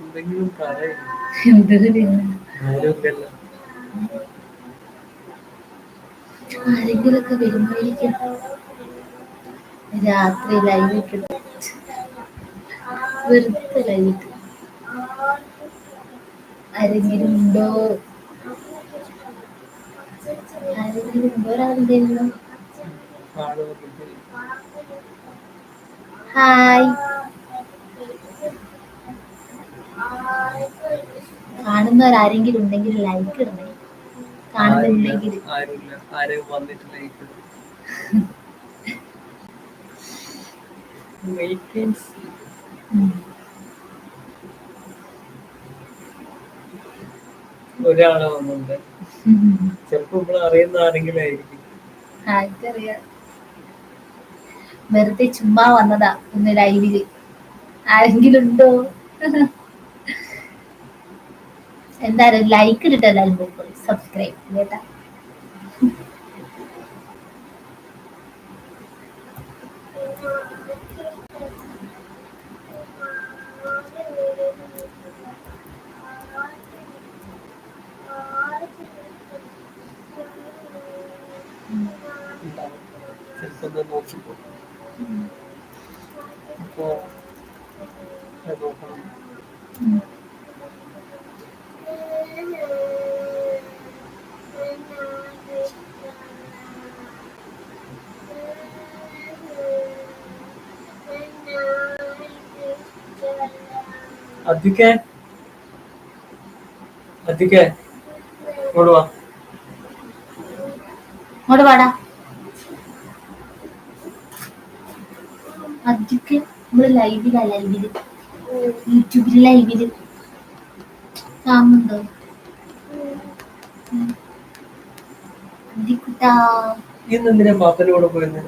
എന്തെങ്കിലും പറയും ആരുമില്ലല്ലോ ആരെങ്കിലൊക്കെ വരുമായിരിക്കും. രാത്രി ലൈവ് ഇട്ടിട്ട് വെറുതെ ആരെങ്കിലും ഉണ്ടോ? ആരെങ്കിലും ഉണ്ടോ ഒരാളുണ്ടായിരുന്നു ഹായ് കാണുന്നവരാരെങ്കിലും ഉണ്ടെങ്കിൽ ലൈക്ക് ഇടണേ. കാണുന്നുണ്ടെങ്കിൽ. ഒരാളെ ചിലപ്പോ നമ്മൾ അറിയുന്ന ആരെങ്കിലും ആയിരിക്കും വെറുതെ ചുമ്മാ വന്നതാ ഒന്ന് ലൈവിൽ ആരെങ്കിലും ഉണ്ടോ എന്തായാലും ലൈക്ക് ഇട്ടിട്ട് പോയിക്കോളി സബ്സ്ക്രൈബ് കേട്ടാ ചിലപ്പോ നോക്കിപ്പോ. വാ. ലൈവിലാ ലൈവിൽ യൂട്യൂബിൽ ലൈവിൽ കാണുന്നുണ്ടോ? ഇന്ന് എന്തിനാ പാപ്പന്റെ കൂടെ പോയത്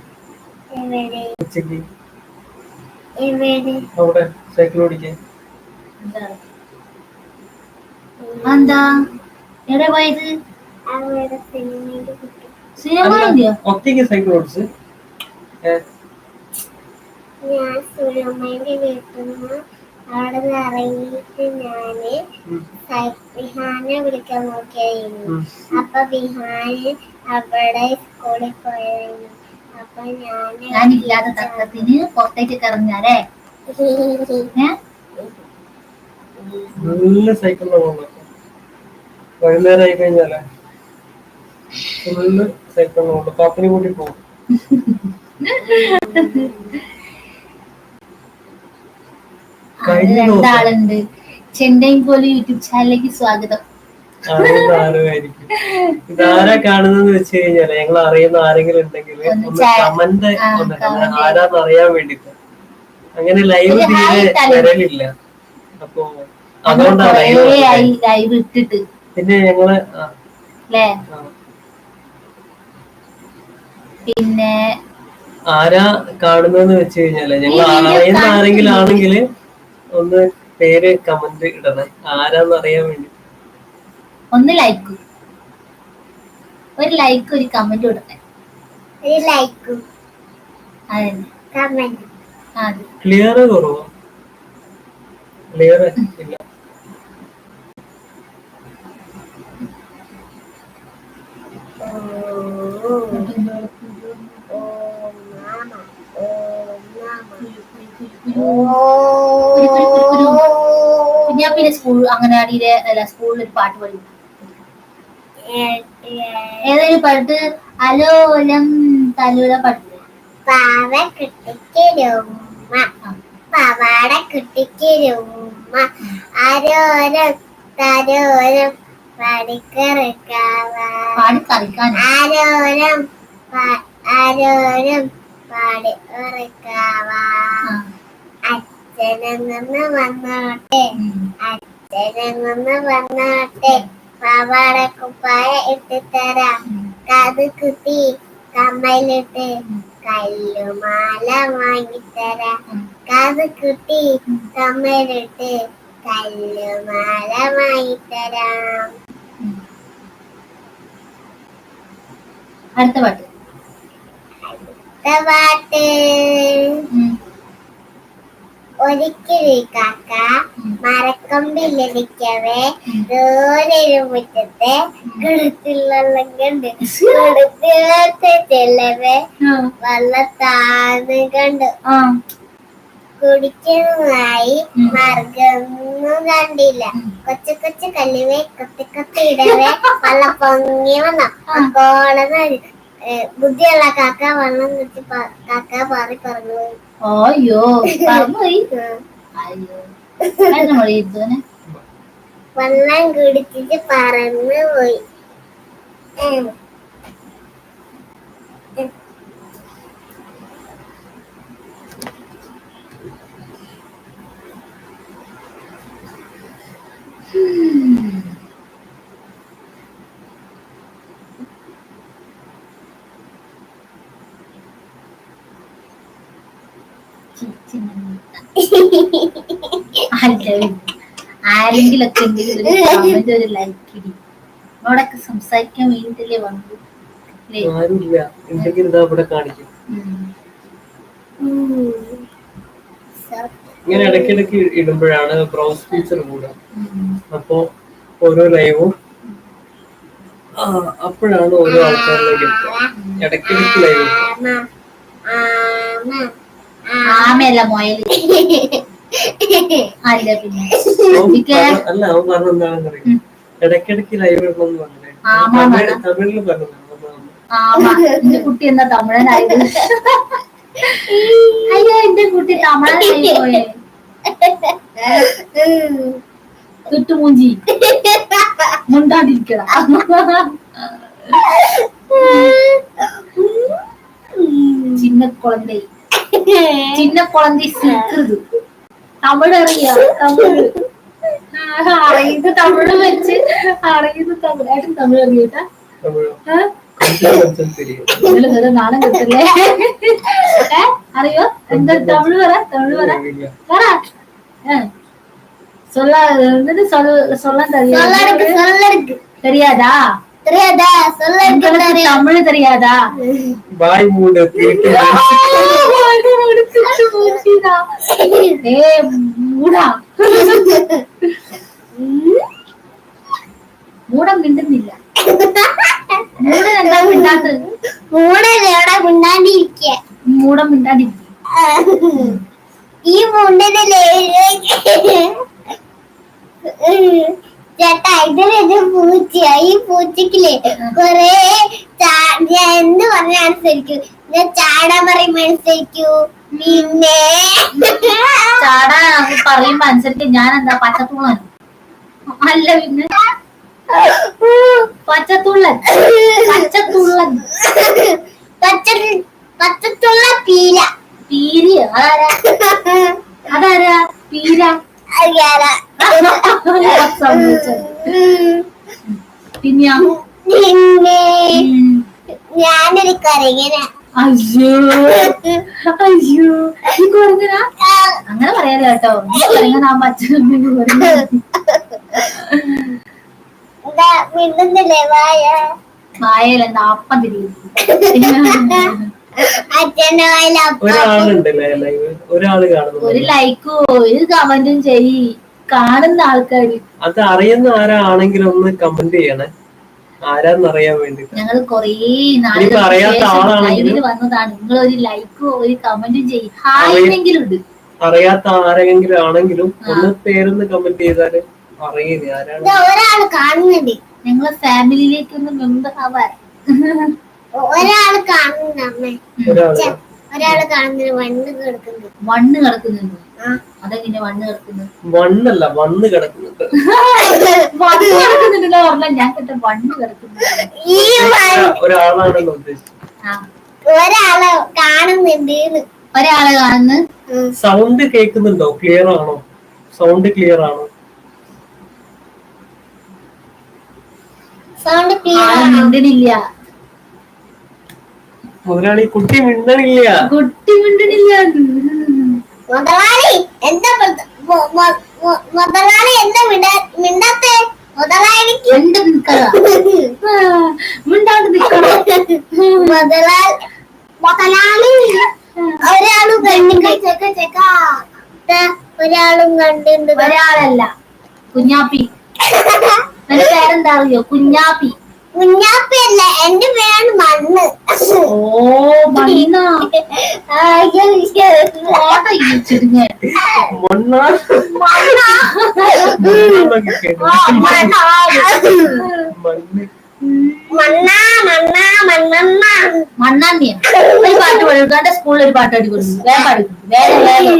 ഉച്ചയ്ക്ക് അവിടെ സൈക്കിൾ ഓടിക്കാൻ. എന്താ? എവിടെ പോയത്? ഒറ്റയ്ക്ക് സൈക്കിൾ ഓടിച്ച് ഞാൻ സുലമ്മയുടെ വീട്ടിൽ നിന്ന് അവിടെ നിന്ന് ഇറങ്ങിയിട്ട് ഞാൻ വിഹാനെ വിളിക്കാൻ നോക്കിയായിരുന്നു. അപ്പൊ വിഹാന് അവിടെ സ്കൂളിൽ പോയായിരുന്നു അപ്പൊ ഞാൻ ഞാനില്ലാത്ത തക്കത്തിന് പുറത്തേക്ക് കറങ്ങാലേ നല്ല സൈക്കിളിന് പോകുന്നത് വൈകുന്നേരം ആയി കഴിഞ്ഞാലേ? ഫുള്ള് സൈക്കിളിന് പോകുന്നു പാപ്പിനെ കൂട്ടി പോകും രണ്ടാളുണ്ട്. ചെന്നൈ പോലെ യൂട്യൂബ് ചാനലിലേക്ക് സ്വാഗതം. ഇതാരാ കാണുന്നെന്ന് വെച്ച് കഴിഞ്ഞാൽ ഞങ്ങൾ അറിയുന്ന ആരെങ്കിലും ഉണ്ടെങ്കിൽ ഒന്ന് കമന്റ് ആരാന്ന് അറിയാൻ വേണ്ടിട്ട് അങ്ങനെ ലൈവ് തീരെ വരലില്ല. അപ്പൊ അതുകൊണ്ടാണ് പിന്നെ ഞങ്ങൾ പിന്നെ ആരാ കാണുന്നെന്ന് വെച്ച് കഴിഞ്ഞാൽ ഞങ്ങൾ അറിയുന്ന ആരെങ്കിലും? ആണെങ്കിൽ ഒന്ന് പേര് കമന്റ് ഇടണേ. ആരാന്ന് അറിയാൻ വേണ്ടി. ഒന്ന് ലൈക്ക് ഒരു ലൈക്ക് ഒരു കമന്റ് കൊടുക്കാൻ ഒരു ലൈക്ക് കമന്റ് അതെ. ക്ലിയർ കുറവോ? ക്ലിയർ ഇല്ല. ഞാൻ പിന്നെ സ്കൂൾ അങ്ങനെയാടിയിലെ അല്ല സ്കൂളിൽ ഒരു പാട്ട് പഠിക്കും ഏതൊരു പാട്ട് അലോലം തലൂല പാട്ട് പാവ കുട്ടിക്കിരുമ്മ. പവാട കുട്ടിക്കിരുമ്മ. ആരോരം തരോരം പടിക്കറക്കാവാ. ആരോരം ആരോരം പാടി ഉറക്കാവാ അച്ഛനെന്ന് വന്നോട്ടെ. അച്ഛനെന്ന് വന്നോട്ടെ. പാവാട കുപ്പായ ഇട്ട് തരാം. കാത് കുത്തി കമ്മലിട്ട് കല്ലുമാല വാങ്ങിത്തരാം കാത് കുത്തി കമ്മലിട്ട് കല്ലുമാല വാങ്ങിത്തരാം അടുത്ത പാട്ട്. അടുത്ത പാട്ട്. ഒരിക്കലൊരു കാക്ക മരക്കൊമ്പിലിരിക്കവേ ദൂരൊരു മുറ്റത്തെ കിടത്തിലുള്ള കണ്ട് കിടത്തിലത്തെ ചെല്ലവേ വള്ളത്താന്ന് കണ്ടു. കുടിക്കുന്നതായി മാർഗമൊന്നും കണ്ടില്ല. കൊച്ചു കൊച്ചു കല്ലുവേ കൊത്തി കൊത്തി ഇടവേ വള്ള പൊങ്ങി വന്നു. അപ്പോളെ ബുദ്ധിയുള്ള കാക്ക വണ്ണം പ- കാക്ക പാറി പറഞ്ഞു അയ്യോ പറഞ്ഞു. അയ്യോ. വെള്ളം കുടിച്ചിട്ട് പറന്നു പോയി. ഉം. ആരെങ്കിലൊക്കെ എന്തെങ്കിലും ഒരു ലൈക്ക് ഇടി. നമ്മളോടൊക്കെ സംസാരിക്കാൻ വേണ്ടിട്ടല്ലേ വന്നു? ആരുമില്ല. എന്തെങ്കിലും ഇതാ ഇവിടെ കാണിക്കും. ഇങ്ങനെ ഇടയ്ക്കിടയ്ക്ക് ഇടുമ്പോഴാണ് ബ്രൗസ് ഫീച്ചർ കൂടുക. അപ്പോ ഓരോ ലൈവും അപ്പോഴാണ് ഓരോ ആൾക്കാരിലേക്ക് എത്തുക ഇടയ്ക്കിടയ്ക്ക് ലൈവ് ആമയല്ല മൊയൽ അല്ല പിന്നെ? അല്ല അവൻ പറഞ്ഞെന്താണെന്നറിയാം ലൈവ് ഇടണമെന്ന് പറഞ്ഞു കുട്ടി എന്താ തമിഴനായത് അയ്യോ എന്റെ കുട്ടി തമിഴനായി പോയേ. ചുറ്റുമൂഞ്ചി മുണ്ടാണ്ടിരിക്കട ചിന്ന കുളന്തേ சின்ன குழந்தை சிரிக்கிறது தமிழ் അറിയാം തമിഴ് അറിയുന്നത് തമിഴ് വെച്ച് അറിയുന്നത് തമിഴായിട്ടും തമിഴ് അറിയൂട്ടാ തമിഴ് கொஞ்சம் கொஞ்சம் தெரியும் ഇതില് വേറെ നാണം കിട്ടില്ലേ ഏ? അറിയോ എന്താ തമിഴ് പറ തമിഴ് പറ இல்ல. പറ ഏ. சொல்ல என்னது சொல்ல சொல்ல சொல்லடுக்கு தெரியாது சொல்லடுக்கு தெரியாதா தெரியாதா சொல்லடுக்கு உங்களுக்கு தெரியும் தமிழ் தெரியாதா வாய் மூடு திருப்பி ഏ മൂടാ മിണ്ടുന്നില്ല മൂടൻ എന്താ മിണ്ടാത്തത് മൂടലെവിടെ മിണ്ടാണ്ടിരിക്കുക മൂടം. മിണ്ടാണ്ടിരിക്കും ഈ മുണ്ടിലെ ചേട്ടാ ഇതിലൊരു ഈ പൂച്ചക്കില്ലേ കൊറേ ഞാൻ എന്ത് പറഞ്ഞ അനുസരിക്കൂ ഞാൻ ചാടാൻ അനുസരിക്കൂ പിന്നെ പറയുമ്പോ അനുസരിച്ച് ഞാൻ എന്താ അല്ല പിന്നെ? പച്ചത്തുള്ളൻ പച്ചത്തുള്ളൻ പച്ച പച്ചത്തുള്ള പീല പീരി അതാരാ? അതാരാ? പീര? സംഭവിച്ചത് പിന്നെയാ പിന്നെ. ഞാനൊരു കരങ്ങനെ അയ്യോ. അയ്യോ. കുരങ്ങനാ? അങ്ങനെ പറയാലോ കേട്ടോ. ഈ കുരങ്ങനാകുമ്പോ അച്ഛനും എന്താ മിണ്ടുന്നില്ലേ വായ? വായില ഒരാളുണ്ടല്ലേ ലൈവ് ഒരാൾ കാണുന്നു. ഒരു ലൈക്കോ ഒരു കമന്റും ചെയ് കാണുന്ന ആൾക്കാര്. അത് അറിയുന്ന ആരാണെങ്കിലും ഒന്ന് കമന്റ് ചെയ്യണേ. ആരാന്നറിയാൻ വേണ്ടി. ഞങ്ങൾ കൊറേ അറിയാത്ത വന്നതാണ്. നിങ്ങൾ ഒരു ലൈക്കോ ഒരു കമന്റും ഹായെങ്കിലും ഉണ്ട് അറിയാത്ത ആരെങ്കിലും ആണെങ്കിലും ഒന്ന് പേരൊന്ന് കമന്റ് ചെയ്താൽ അറിയില്ല ആരാണ്. ഒരാൾ കാണുന്നുണ്ട്. ഞങ്ങളെ ഫാമിലിയിലേക്ക് ഒന്ന് മെമ്പർ ആവാൻ ഒരാൾ ഒരാൾ വണ്ണ് കിടക്കുന്നുണ്ട്. വണ്ണ് കിടക്കുന്നുണ്ട്? ആ. അതെങ്ങനെ വണ്ണ് കിടക്കുന്നത് വണ്ണ് കിടക്കുന്നുണ്ടല്ലോ പറഞ്ഞ ഞാൻ കേട്ട വണ്ണ് ഉദ്ദേശിച്ചത് ഒരാൾ കാണുന്നുണ്ട് ഒരാളെ കാണുന്നു. സൗണ്ട് കേൾക്കുന്നുണ്ടോ? ക്ലിയർ ആണോ? സൗണ്ട് ക്ലിയർ ആണോ? സൗണ്ട് ക്ലിയർ ആണോ? മുതലാളി കുട്ടി മിണ്ടണില്ല. കുട്ടി മിണ്ടണില്ല. മുതലാളി എന്താ മുതലാളി എന്താ മിണ്ടാ- മിണ്ടാത്തെ? മുതലാളിക്ക് എന്ത് നിക്കറ മിണ്ടാണ്ട് നിക്കണം മുതലാളി മുതലാളി ഒരാളും ചെക്ക ചെക്ക ഒരാളും. ഒരാളല്ല കുഞ്ഞാപ്പി. എന്റെ പേരെന്താ അറിയോ? കുഞ്ഞാപ്പി. കുഞ്ഞാപ്പയല്ല എന്റെ പേരാണ് മണ്ണ്. ഓ മണ്ണ? മണ്ണാ? മണ്ണെണ്ണ ഒരു പാട്ട് പാടി. സ്കൂളിൽ ഒരു പാട്ട് പാടി കൊടുക്കും. വേഗം പാടി കൊടുക്കും. വേഗം വേഗം.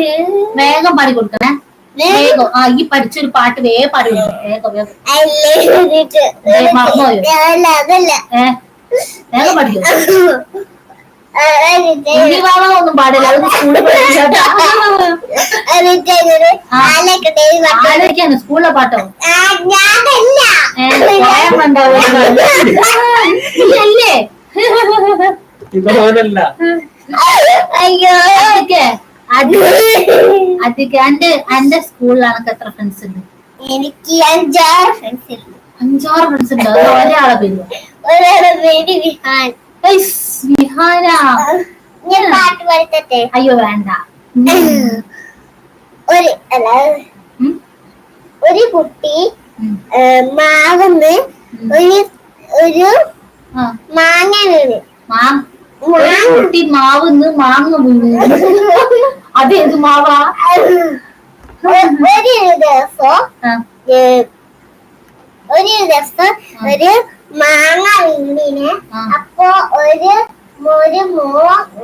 വേഗം പാടി കൊടുക്കണേ. വേഗം. ആ ഈ പഠിച്ചൊരു പാട്ട് വേഗം പാടി വേഗം വേഗം. മറന്നുപോയോ? വേഗം പഠിക്കും. ഒന്നും പാടില്ല. അത് സ്കൂളിൽ. ആലോചിക്കാണ് സ്കൂളിലെ പാട്ടോ? ആ, ഞാനല്ല. ഏ സ്വയം ഉണ്ടാവും അല്ലേ ഇതോനല്ല അയ്യോ. അതൊക്കെ എന്റെ എന്റെ സ്കൂളിലാണ് എത്ര ഫ്രണ്ട്സ് ഉണ്ട്? എനിക്ക് അഞ്ചാറ് ഫ്രണ്ട്സ് ഉണ്ട്. അഞ്ചാറ് ഫ്രണ്ട്സ് ഉണ്ട്. ഒരാളെ പേര്? ഒരാളെ പേര് വിഹാൻ. ഞാൻ പാട്ട് പഠിത്തട്ടെ അയ്യോ വേണ്ട. ഒരു അല്ല ഒരു കുട്ടി മാവുന്ന്. ഒരു ഒരു മാങ്ങ. വീണ് കുട്ടി മാവുന്ന് മാങ്ങ വീണ്. അത് മാവാ ഒരു ദിവസം ഒരു ദിവസം ഒരു മാങ്ങ വീണിന്. ആ. അപ്പൊ ഒരു ഒരു മോ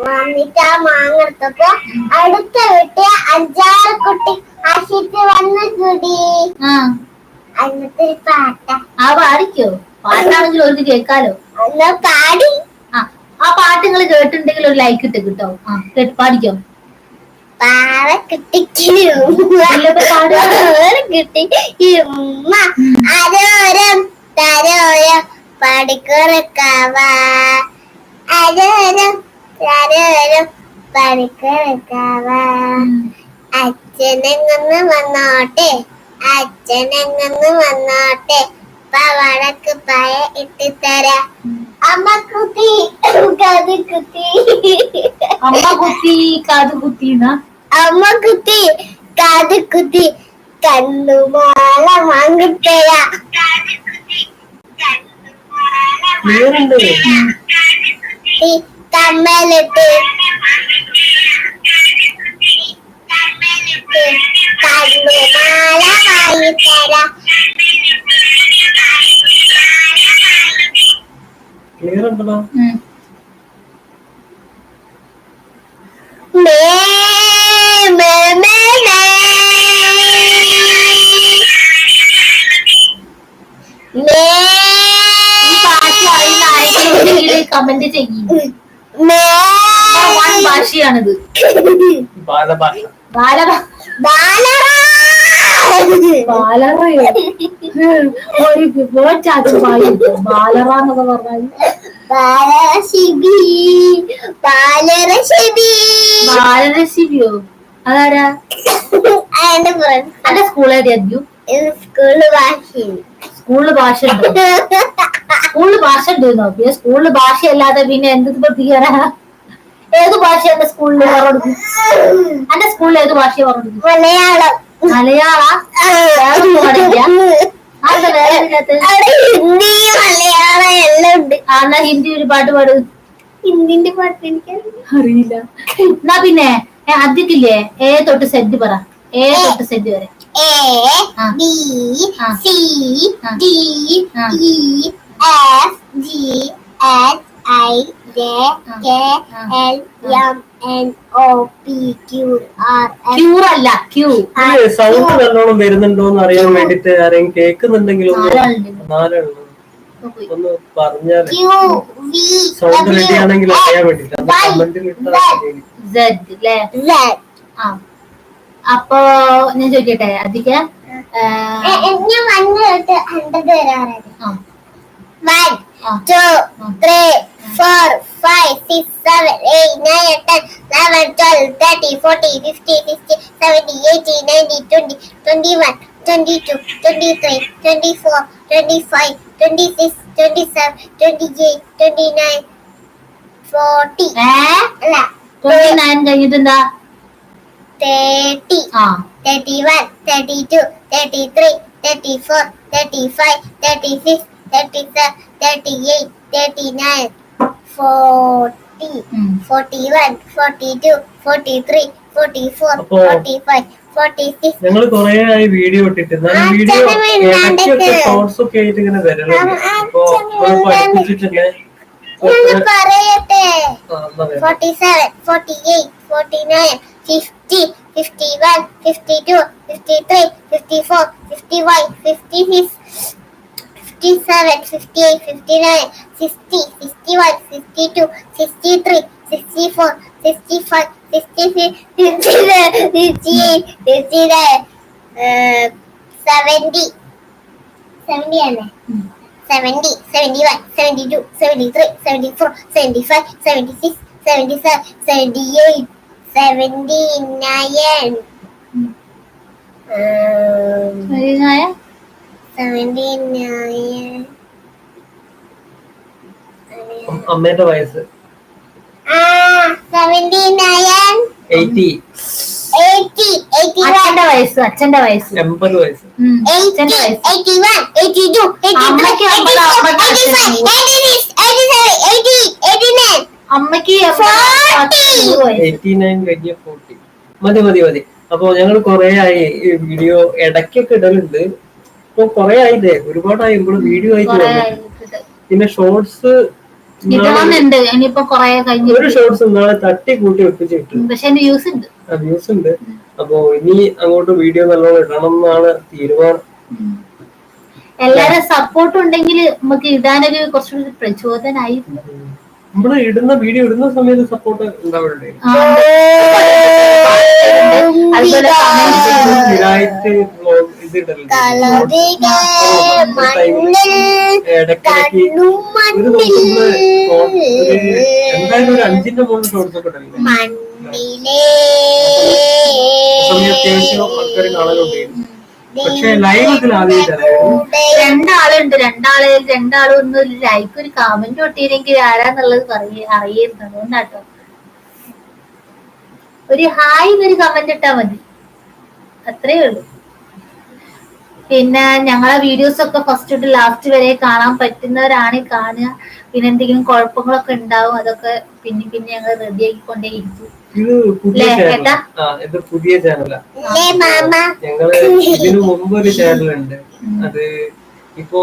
വന്നിട്ട് ആ മാങ്ങ എടുത്തപ്പോ അടുത്ത വീട്ടിൽ അഞ്ചാറ് കുട്ടി ആശിച്ച് വന്ന് കൂടി ആ. അന്നത്തെ ഒരു പാട്ട. ആ പാടിക്കോ? പാട്ടാണെങ്കിൽ ഒരു കേൾക്കാലോ? അന്ന് പാടി. ആ. ആ പാട്ട് നിങ്ങൾ കേട്ടിട്ടുണ്ടെങ്കിൽ ഒരു ലൈക്ക് ഇട്ട് കിട്ടോ. ആ കേട്ട് പാടിക്കോ? പാറ കിട്ടിക്ക്. ഉമ്മ അരോരം തരോരം അരോരം തരോരം വന്നോട്ടെ? അച്ഛനെങ്ങന്ന് വന്നോട്ടെ? പവടക്ക് പയ ഇട്ടിത്തരാ അമ്മ കുത്തി കത് കുത്തി അമ്മ കുത്തി കാത് കുത്തിന്നാ അമ്മ കുത്തി കാത് കുത്തി കണ്ണുമാല വാങ്ങിത്തരാ ക്ലിയർ ഉണ്ട് ഈ കമ്മലിട്ട് കണ്ണുമാല വാങ്ങിത്തരാ ആരെങ്കിലും ഉണ്ടെങ്കിൽ കമന്റ് ചെയ്യും. ഭാഷയാണിത്. ബാലഭാഷ. ബാലറയോ? ഒരു ബാലറ എന്നൊക്കെ പറഞ്ഞാൽ അതാരാ? എന്റെ ഫ്രണ്ട് അന്റെ സ്കൂൾ സ്കൂളിൽ ഭാഷ ഉണ്ട്? സ്കൂളിൽ ഭാഷ ഉണ്ട് നോക്കിയ സ്കൂളിൽ ഭാഷ അല്ലാതെ പിന്നെ എന്ത് പഠിപ്പിക്കാനാ ഏത് ഭാഷ എന്റെ സ്കൂളിൽ പറഞ്ഞു എന്റെ സ്കൂളിൽ ഏത് ഭാഷ പറഞ്ഞു മലയാളം. മലയാള? ഹിന്ദി മലയാളം എല്ലാം ഉണ്ട്. ആ എന്നാ ഹിന്ദി ഒരു പാട്ട് പാട്. ഹിന്ദിന്റെ പാട്ട് എനിക്ക് അറിയില്ല. എന്നാ പിന്നെ അതിക്കില്ലേ ഏ തൊട്ട് സെറ്റ് പറ. ഏ തൊട്ട് സെറ്റ് വരെ. A B C D E F G H I J K L M അല്ല ക്യൂ സൗണ്ട് നല്ലോണം വരുന്നുണ്ടോ എന്ന് അറിയാൻ വേണ്ടിട്ട് ആരെങ്കിലും കേൾക്കുന്നുണ്ടെങ്കിൽ നാലെണ്ണം ഒന്ന് പറഞ്ഞാൽ സൗണ്ട് റെഡി ആണെങ്കിൽ അറിയാൻ വേണ്ടിട്ട്. കമന്റിൽ ഇട്ടാൽ ശരി. Z. ല്ലേ? Z. ആ. അപ്പൊ ഞാൻ ചോദിക്കട്ടെ അധിക ഞാൻ വന്ന് തൊട്ട് ഹൺഡ്രഡ് വരാറുണ്ട് ആ വൺ ആ ടു ആ. Three four five six seven eight nine ten eleven twelve thirty forty fifty sixty seventy eighty ninety twenty twenty one twenty two twenty three twenty four twenty five six nine കഴിഞ്ഞിട്ടെന്താ? Thirty thirty one thirty two thirty three 31, 32, 33, 34, 35, 36, 37, 38, 39, 40, ഉം. 41, 42, 43, 44, അപ്പോ- 45, 46. ഞങ്ങൾ കൊറേ ആയി video ഇട്ടിട്ട് എന്നാലും ആ, video. ഇടയ്ക്കൊക്കെ shorts ഒക്കെ ആയിട്ട് ഇങ്ങനെ വരലുണ്ട് അപ്പൊ നമ്മൾ പഠിപ്പിച്ചിട്ടുണ്ട് ഞാൻ പറയട്ടെ ആ, എന്നാ വേണ്ട. 47, 48, 49, 50, 51, 52, 53, 54, 55, 56, 67, 68, 59, 60, 61, 62, 63, 64, 65, 66, 67, 68, 69, uh, 70, 70 mm. 70, 71, 72, 73, 74, 75, 76, 77, 78, 79. Mm. Um, അമ്മേന്റെ വയസ്സ്. Ah, 79, എയ്റ്റി 80, അച്ഛന്റെ വയസ്സ് അച്ഛന്റെ വയസ്സ്. എൺപത് വയസ്സ്. 80, അച്ഛന്റെ വയസ്സ്. 81, 82, 83, 84, 85, 86, 87, 80, 89. അമ്മയ്ക്ക് Forty. എയ്റ്റി നയൻ കഴിഞ്ഞ ഫോർട്ടി മതി മതി മതി. അപ്പൊ ഞങ്ങൾ കൊറേ ആയി വീഡിയോ ഇടയ്ക്കൊക്കെ ഇടലുണ്ട്. ഇപ്പൊ കൊറേ ആയില്ലേ? ഒരുപാടായി. നമ്മൾ വീഡിയോ ആയിട്ട് പിന്നെ ഷോർട്സ് ഇടണമെന്നുണ്ട് ഇനിയിപ്പോ കൊറേ കഴിഞ്ഞു ഒരു ഷോർട്സ് നാളെ തട്ടി കൂട്ടി പക്ഷെ എന്റെ വ്യൂസ് ഉണ്ട്. വ്യൂസ് ഉണ്ട്. അപ്പൊ ഇനി അങ്ങോട്ട് വീഡിയോ നല്ലോണം ഇടണം എന്നാണ് തീരുമാനം. എല്ലാരും സപ്പോർട്ട് ഉണ്ടെങ്കിൽ നമുക്ക് ഇടാനൊരു കുറച്ചുകൂടി പ്രചോദനായിരുന്നു. നമ്മൾ ഇടുന്ന വീഡിയോ ഇടുന്ന സമയത്ത് സപ്പോർട്ട് ഉണ്ടാവണ്ടേ? അതുപോലെ ഇടയ്ക്കിടയ്ക്ക് ഒരു ദിവസം എന്തായാലും ഒരു അഞ്ചിന്റെ മുകളിൽ ഷോർട്സ് ഒക്കെ അത്യാവശ്യം പക്ഷെ ലൈവ് ഇതിൽ രണ്ടാളുണ്ട്. രണ്ടാൾ രണ്ടാളും ഒന്ന് ഒരു ലൈക്ക് ഒരു കമന്റ് ഒട്ടിയില്ലെങ്കിൽ ആരാന്നുള്ളത് പറയ അതുകൊണ്ടാട്ടോ. ഒരു ഹായ് ഒരു കമന്റ് ഇട്ടാ മതി. അത്രേ ഉള്ളൂ. പിന്നെ ഞങ്ങളെ വീഡിയോസ് ഒക്കെ ഫസ്റ്റ് ടു ലാസ്റ്റ് വരെ കാണാൻ പറ്റുന്നവരാണ് കാണുക. പിന്നെ എന്തെങ്കിലും കുഴപ്പങ്ങളൊക്കെ ഉണ്ടാവും അതൊക്കെ പിന്നെ പിന്നെ ഞങ്ങൾ റെഡി ആക്കിക്കൊണ്ടേയിരിക്കും ഇത് പുതിയ ചാനലാ ഞങ്ങൾ ഇതിനു മുമ്പ് ഒരു ചാനലുണ്ട് അത് ഇപ്പോ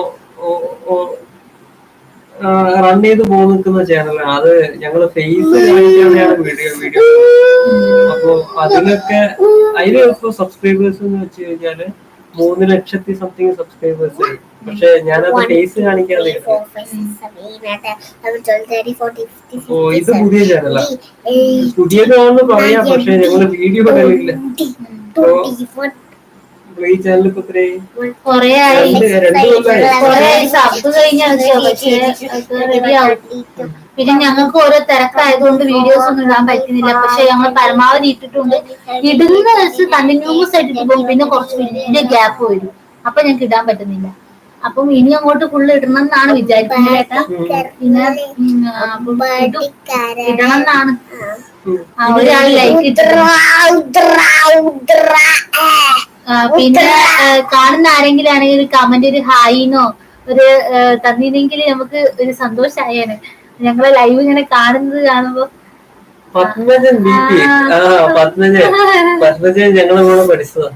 റൺ ചെയ്ത് പോകുന്ന ചാനലാണ് അത് ഞങ്ങൾ ഫേസ് കാണിക്കാതെയാണ് വീഡിയോ വീഡിയോ അപ്പൊ അതിലൊക്കെ അതിൽ ഇപ്പൊ സബ്സ്ക്രൈബേഴ്സ് എന്ന് വെച്ച് കഴിഞ്ഞാൽ മൂന്ന് ലക്ഷത്തി സംതിങ് സബ്സ്ക്രൈബേഴ്സ് പക്ഷേ ഞാനത് ഫേസ് കാണിക്കാതെ. ഓ ഇത് പുതിയ ചാനലാ പുതിയതാണെന്ന് പറയാം പക്ഷെ ഞങ്ങൾ വീഡിയോ ഇടലില്ല ഈ ചാനൽ ഇപ്പൊ രണ്ട് കൊല്ലായി പിന്നെ ഞങ്ങൾക്ക് ഓരോ തിരക്കായതുകൊണ്ട് വീഡിയോസ് ഒന്നും ഇടാൻ പറ്റുന്നില്ല. പക്ഷെ ഞങ്ങൾ പരമാവധി ഇട്ടിട്ടുണ്ട്. ഇടുന്ന ദിവസം കണ്ടിന്യൂസ് ആയിട്ട് പോകും പിന്നെ കുറച്ച് വലിയ ഗ്യാപ്പ് വരും. അപ്പൊ ഞങ്ങൾക്ക് ഇടാൻ പറ്റുന്നില്ല. അപ്പം ഇനി അങ്ങോട്ട് ഫുള്ള് ഇടണം എന്നാണ് വിചാരിക്കുന്നത് കേട്ടാ. പിന്നെ. ഇടണം എന്നാണ് പിന്നെ കാണുന്ന ആരെങ്കിലും ആണെങ്കിൽ കമന്റ് ഒരു ഹായിനോ ഒരു തന്നില്ലെങ്കിൽ നമുക്ക് ഒരു സന്തോഷമായാണ് ഞങ്ങളെ ലൈവ് ഇങ്ങനെ കാണുന്നത് കാണുമ്പോ പത്മജൻ ബി പി ആ. പത്മജൻ. പത്മജൻ ഞങ്ങളെ കൂടെ പഠിച്ചതാ.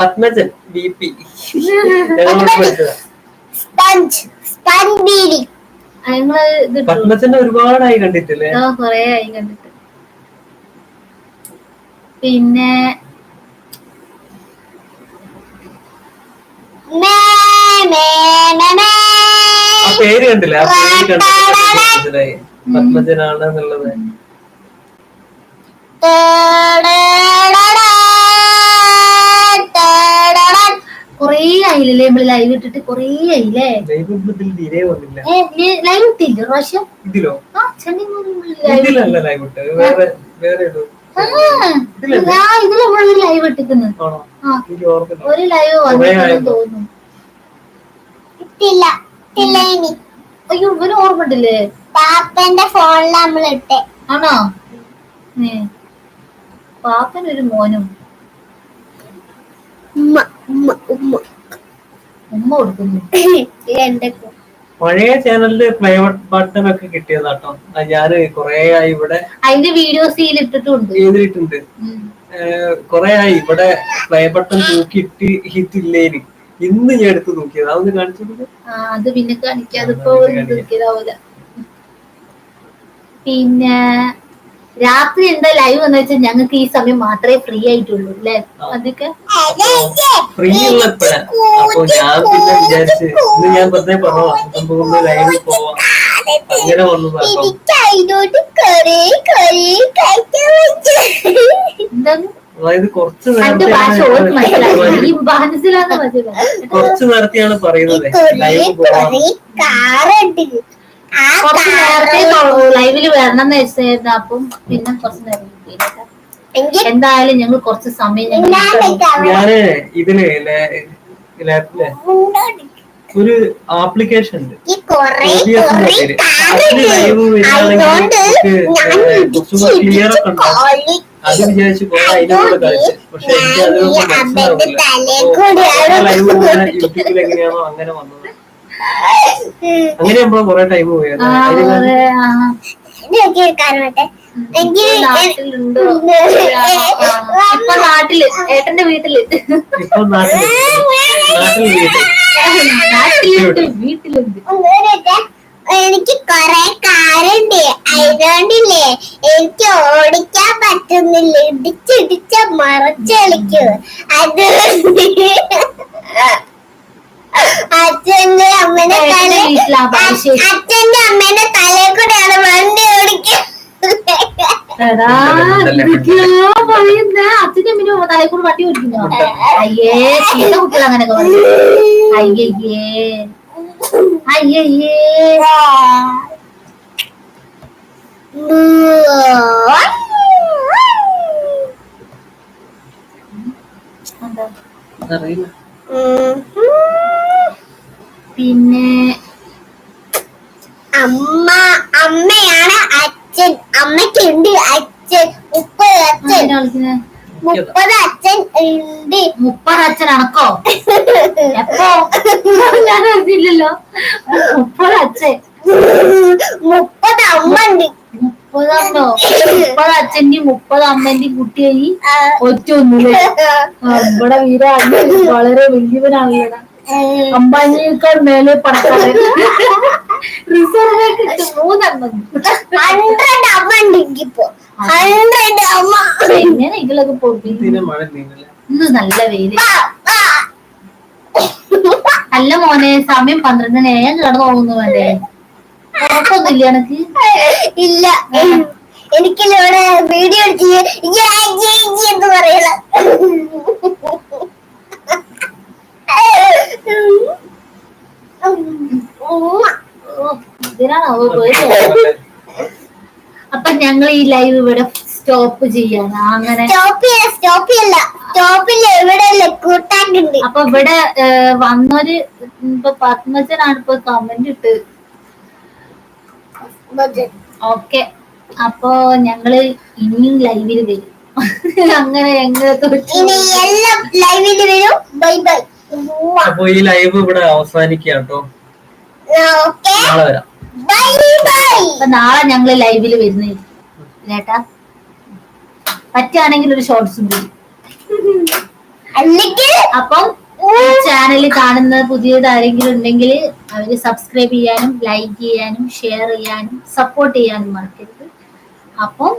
പത്മജൻ ബി പി ഞങ്ങളോട് പഠിച്ചതാ. ഞങ്ങൾ ഇത് ഒരുപാടായി കണ്ടിട്ടില്ലേ? ആ കൊറേ ആയി കണ്ടിട്ട്. പിന്നെ മേ മേ മേ മേ ആ പേര് കണ്ടില്ല? ആ പേര് കണ്ടിട്ട് മനസ്സിലായി പത്മജനാണ് എന്നുള്ളത്. കൊറേ ആയില്ലേ? നമ്മൾ ലൈവ് ഇട്ടിട്ട് കൊറേ ആയില്ലേ? ലൈവ് ഇട്ടില്ല ഒരു പ്രാവശ്യം? ഇതിലോ? ആ ചെന്നൈ ലൈവ് ഇതിലല്ല ലൈവ് ഇട്ട് വേറെ വേറെ ഇതിൽ നമ്മളൊരു ലൈവ് ഇട്ടിക്കുന്നു ഒരു ലൈവ് വന്നിട്ടുണ്ടെന്ന് തോന്നുന്നു. ഇട്ടില്ല. ഇനി. അയ്യോ ഇവന് ഓർമ്മണ്ടില്ലേ പാപ്പന്റെ ഫോണിൽ നമ്മൾ ഇട്ടെ. ആണോ? ഏ. പാപ്പനൊരു മോനും. ഉമ്മ ഉമ്മ ഉമ്മ. ഉമ്മ കൊടുക്കുന്നു. എന്റെ പഴയ ചാനലിൽ പ്ലേ ബട്ടൺ ഒക്കെ കിട്ടിയതാട്ടോ. ഞാൻ കൊറേ ആയി ഇവിടെ അതിന്റെ വീഡിയോസ് ഇട്ടിട്ടുണ്ട്. എഴുതിയിട്ടുണ്ട് കൊറേ ആയി. ഇവിടെ പ്ലേ ബട്ടൺ തൂക്കിയിട്ട് ഹിറ്റില്ലേന് ഇന്ന് ഞാൻ എടുത്ത് നോക്കിയത്. അതൊന്ന് കാണിച്ചു ആ അത് പിന്നെ കാണിക്കാതിപ്പോ പിന്നെ രാത്രി എന്താ ലൈവ് എന്ന് വെച്ചാൽ ഞങ്ങൾക്ക് ഈ സമയം മാത്രമേ ഫ്രീ ആയിട്ടുള്ളൂ അല്ലേ? അതൊക്കെ? ഫ്രീ ഉള്ളപ്പോഴാ. അപ്പൊ ഞാൻ പിന്നെ വിചാരിച്ച് ഇന്ന് ഞാൻ വെറുതെ പറഞ്ഞതാ. നമുക്ക് ലൈവിൽ പോവാം. അങ്ങനെ എന്താണ്? അതായത് കുറച്ച് കുറച്ച് നേരത്തെയാണ് പറയുന്നത്. ലൈവിൽ വരണം എന്ന് വെച്ചായിരുന്നു അപ്പം പിന്നെ കുറച്ച് നേരം എന്തായാലും ഞങ്ങൾ കുറച്ച് സമയം ഞാൻ ഞാൻ ഇതിൽ ലാപ്പിൽ ഒരു ആപ്ലിക്കേഷൻ ഉണ്ട്. ലൈവ് വരികയാണെങ്കിൽ ക്ലിയർ ഒക്കെ ഉണ്ടാവും അത് വിചാരിച്ച് കുറെ അതിനോട് കളിച്ച്. പക്ഷെ എനിക്ക് അതിനൊന്നും തലേ മനസ്സിലാവില്ല കൂടെ യൂട്യൂബിൽ എങ്ങനെയാണോ അങ്ങനെ വന്നത്. അങ്ങനെ നമ്മൾ കുറെ ടൈം പോയത് ഇപ്പൊ നാട്ടിൽ ഏട്ടന്റെ വീട്ടിൽ. ഇപ്പൊ നാട്ടിൽ. നാട്ടിൽ വീട്ടിൽ വീട്ടിലുണ്ട്. എനിക്ക് കൊറേ കാറുണ്ട് അതുകൊണ്ടില്ലേ എനിക്ക് ഓടിക്കാൻ പറ്റുന്നില്ല. ഇടിച്ചിടിച്ച മറച്ചളിക്കും അത് അച്ഛന്റെ അമ്മേനെ തല അച്ഛന്റെ അമ്മേന്റെ തലേ കൂടെയാണ് വണ്ടി ഓടിക്കുന്നത് അച്ഛന്റെ എന്തൊക്കെയാ പറയുന്നേ. കൂടെ അമ്മനും തലക്കൂടെ വണ്ടി ഓടിക്കുന്നു? അയ്യേ. കുട്ടികൾ അങ്ങനെയൊക്കെ പറയും. അറിയില്ല പിന്നെ അമ്മ അമ്മയാണ് അച്ഛൻ. അമ്മയ്ക്കുണ്ട് അച്ഛൻ. ഉപ്പ അച്ഛൻ? മുപ്പത് അച്ഛൻ ഉണ്ട്. മുപ്പത് അച്ഛൻ അണക്കോ എപ്പോ? ഞാൻ അറിഞ്ഞില്ലല്ലോ മുപ്പത് അച്ഛൻ മുപ്പത് അമ്മ ഉണ്ട് മുപ്പത് അച്ഛന്റെയും മുപ്പത് അമ്മന്റെയും കുട്ടിയായി ഒറ്റ ഒന്നില്ല ഇവിടെ വീര വളരെ വലിയവനാണ് അമ്പാനിയേക്കാൾ മേലെ പണക്കാരൻ. റിസർവ് കിട്ടും മൂന്നെണ്ണം. ഹൺഡ്രഡ് അമ്മ ഉണ്ട് എനിക്കിപ്പോ ഹൺഡ്രഡ് അമ്മ. എങ്ങനെ ഇതിലൊക്കെ പോയി ഇതിന് മഴ നീങ്ങില്ല? ഇന്ന് നല്ല വെയിൽ. ആ, ആ. അല്ല മോനെ സമയം പന്ത്രണ്ടിന് ഞാൻ കിടന്നു പോകുന്നു അല്ലേ ഉറപ്പൊന്നുമില്ല എനക്ക്. ഇല്ല. എനിക്കില്ല ഇവിടെ വീഡിയോ എന്ന് പറയല പോയത് അപ്പൊ ഞങ്ങൾ ഈ ലൈവ് ഇവിടെ സ്റ്റോപ്പ് ചെയ്യാണ്. അങ്ങനെ സ്റ്റോപ്പ് ചെയ്യ സ്റ്റോപ്പ് ചെയ്യല്ല. സ്റ്റോപ്പിൽ ഇവിടെ കൂട്ടാക്കുണ്ട് അപ്പൊ ഇവിടെ വന്നൊരു ഇപ്പൊ പത്മജനാണ് ഇപ്പൊ കമന്റ് ഇട്ട്. ഓക്കെ. അപ്പൊ ഞങ്ങൾ ഇനിയും ലൈവിൽ വരും. അങ്ങനെ ഞങ്ങളെ ഇനി എല്ലാം ലൈവിൽ വരും. ബൈ ബൈ അപ്പൊ ഈ ലൈവ് ഇവിടെ അവസാനിക്കാം കേട്ടോ ഓക്കെ നാളെ വരാം. അപ്പൊ നാളെ ഞങ്ങൾ ലൈവിൽ വരുന്നേ. ചേട്ടാ പറ്റുകയാണെങ്കിൽ ഒരു ഷോർട്സും കൂടി. അപ്പം ചാനൽ കാണുന്ന പുതിയതാരെങ്കിലും ഉണ്ടെങ്കിൽ അവർ സബ്സ്ക്രൈബ് ചെയ്യാനും ലൈക്ക് ചെയ്യാനും ഷെയർ ചെയ്യാനും സപ്പോർട്ട് ചെയ്യാനും മറക്കരുത്. അപ്പം